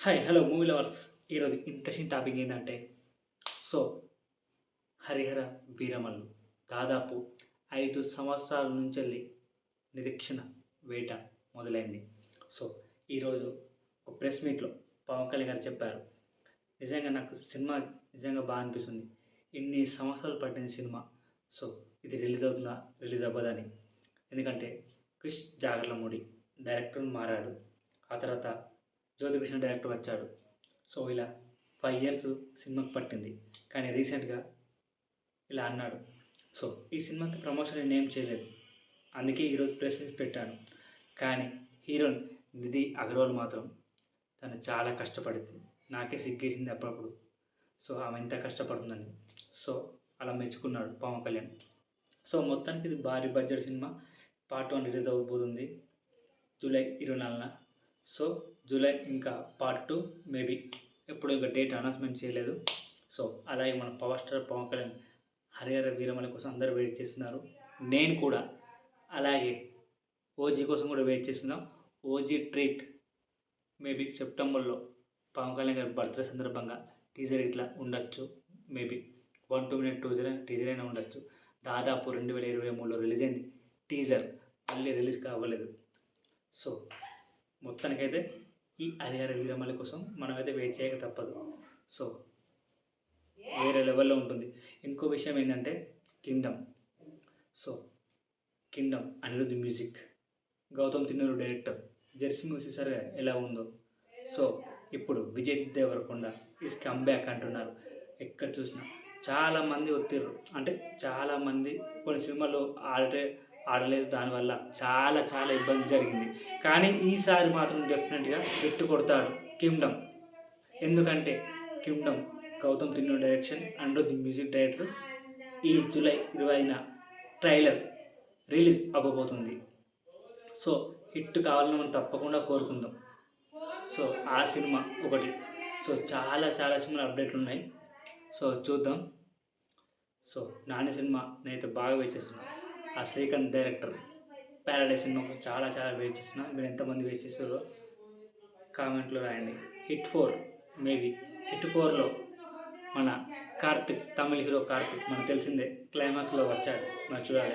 Hi hello movie lovers ఈరోజు interesting topic ఏంటంటే so Harihara Veeramallu దాదాపు ఐదు సంవత్సరాల నుంచి వెళ్ళి నిరీక్షణ వేట మొదలైంది. సో ఈరోజు ఒక ప్రెస్ మీట్లో పవన్ కళ్యాణ్ గారు చెప్పారు. నిజంగా నాకు సినిమా నిజంగా బాగా అనిపిస్తుంది. ఇన్ని సంవత్సరాలు పట్టిన సినిమా సో ఇది రిలీజ్ అవుతుందా రిలీజ్ అవ్వదని ఎందుకంటే క్రిష్ జాగర్లమూడి డైరెక్టర్ మారాడు. ఆ తర్వాత జ్యోతికృష్ణ డైరెక్టర్ వచ్చాడు. సో ఇలా ఫైవ్ ఇయర్స్ సినిమాకి పట్టింది. కానీ రీసెంట్గా ఇలా అన్నాడు. సో ఈ సినిమాకి ప్రమోషన్ నేను ఏం చేయలేదు. అందుకే ఈరోజు ప్రెస్ మీట్ పెట్టాను. కానీ హీరోయిన్ నిధి అగర్వాల్ మాత్రం తను చాలా కష్టపడింది. నాకే సిగ్గేసింది అప్పుడప్పుడు. సో ఆమె ఎంత కష్టపడుతుందని. సో అలా మెచ్చుకున్నాడు పవన్ కళ్యాణ్. సో మొత్తానికి ఇది భారీ budget cinema. Part one release అవ్వబోతుంది. జూలై ఇరవై నాలుగున. సో జూలై ఇంకా పార్ట్ టూ మేబీ ఎప్పుడు ఇంకా డేట్ అనౌన్స్మెంట్ చేయలేదు. సో అలాగే మన పవర్ స్టార్ పవన్ కళ్యాణ్ హరిహర వీరమల కోసం అందరూ వెయిట్ చేస్తున్నారు. నేను కూడా అలాగే ఓజీ కోసం కూడా వెయిట్ చేస్తున్నాం. ఓజీ ట్రీట్ మేబీ సెప్టెంబర్లో పవన్ కళ్యాణ్ గారి బర్త్డే సందర్భంగా టీజర్ ఇట్లా ఉండొచ్చు maybe one two minute teaser teaser అయినా ఉండొచ్చు. దాదాపు రెండు వేల ఇరవై మూడులో రిలీజ్ అయింది టీజర్ మళ్ళీ రిలీజ్ కావలేదు. సో మొత్తానికైతే ఈ హరిహర వీరమల్లి కోసం మనమైతే వెయిట్ చేయక తప్పదు. సో వేరే లెవెల్లో ఉంటుంది. ఇంకో విషయం ఏంటంటే kingdom. So kingdom Anirudh music Gautam Tinnanuri director jersey music సరే ఎలా ఉందో. సో ఇప్పుడు Vijay Deverakonda is come back అంటున్నారు. ఎక్కడ చూసినా. చాలామంది ఒత్తిర్రు. అంటే చాలామంది కొన్ని సినిమాలు ఆడే ఆడలేదు. దానివల్ల చాలా చాలా ఇబ్బంది జరిగింది. కానీ ఈసారి మాత్రం డెఫినెట్గా పెట్టు కొడతాడు కింగ్డమ్. ఎందుకంటే kingdom Gautam Tinnanuri direction and the music director ఈ జూలై ఇరవైన ట్రైలర్ రిలీజ్ అవ్వబోతుంది. సో హిట్ కావాలని మనం తప్పకుండా కోరుకుందాం. సో ఆ సినిమా ఒకటి. సో చాలా చాలా సినిమాలు అప్డేట్లు ఉన్నాయి. సో చూద్దాం. సో నాని సినిమా నేనైతే బాగా వెయిట్ చేస్తున్నాను ఆ శ్రీకాంత్ డైరెక్టర్. ప్యారడైస్ సినిమా చాలా చాలా వెయిట్ చేస్తున్నా. మీరు ఎంతమంది వెయిట్ చేస్తారో కామెంట్లో రాయండి. హిట్ ఫోర్ మేబీ హిట్ ఫోర్లో మన కార్తిక్ తమిళ హీరో కార్తిక్ మనకు తెలిసిందే క్లైమాక్స్లో వచ్చాడు. మనం చూడాలి.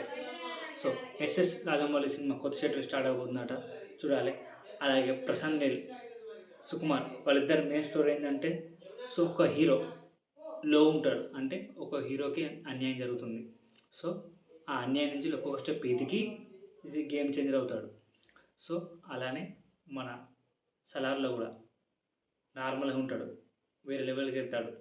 సో ఎస్ఎస్ రాజమౌళి సినిమా కొత్త షెడ్యూల్ స్టార్ట్ అవబోతుందట చూడాలి. అలాగే ప్రశాంత్ నీల్ సుకుమార్ వాళ్ళిద్దరు మెయిన్ స్టోరీ ఏంటంటే సో ఒక హీరో లో ఉంటాడు. అంటే ఒక హీరోకి అన్యాయం జరుగుతుంది. సో ఆ అన్యాయం నుంచి ఒక్కొక్క స్టెప్ ఎదిగి ఇది గేమ్ చేంజర్ అవుతాడు. సో అలానే మన సలార్లో కూడా నార్మల్గా ఉంటాడు. వేరే లెవెల్కి వెళ్తాడు.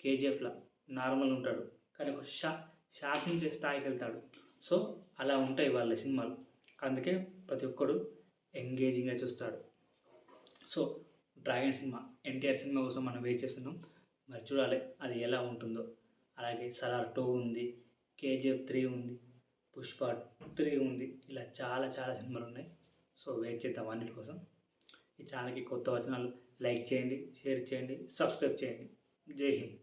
కేజీఎఫ్లో నార్మల్ ఉంటాడు. కానీ ఒక శా శాసించే స్థాయికి వెళ్తాడు. సో అలా ఉంటాయి వాళ్ళ సినిమాలు. అందుకే ప్రతి ఒక్కడు ఎంగేజింగ్గా చూస్తాడు. So dragon cinema NTR cinema కోసం మనం వెయిట్ చేస్తున్నాం. మరి చూడాలి అది ఎలా ఉంటుందో. అలాగే సలార్ టూ ఉంది కేజీఎఫ్ త్రీ ఉంది పుష్ప త్రీ ఉంది. ఇలా చాలా చాలా సినిమాలు ఉన్నాయి. సో వెయిట్ చేద్దాం అన్నిటి కోసం. ఈ ఛానల్కి కొత్త వచనాలు లైక్ చేయండి షేర్ చేయండి సబ్స్క్రైబ్ చేయండి. జై హింద్.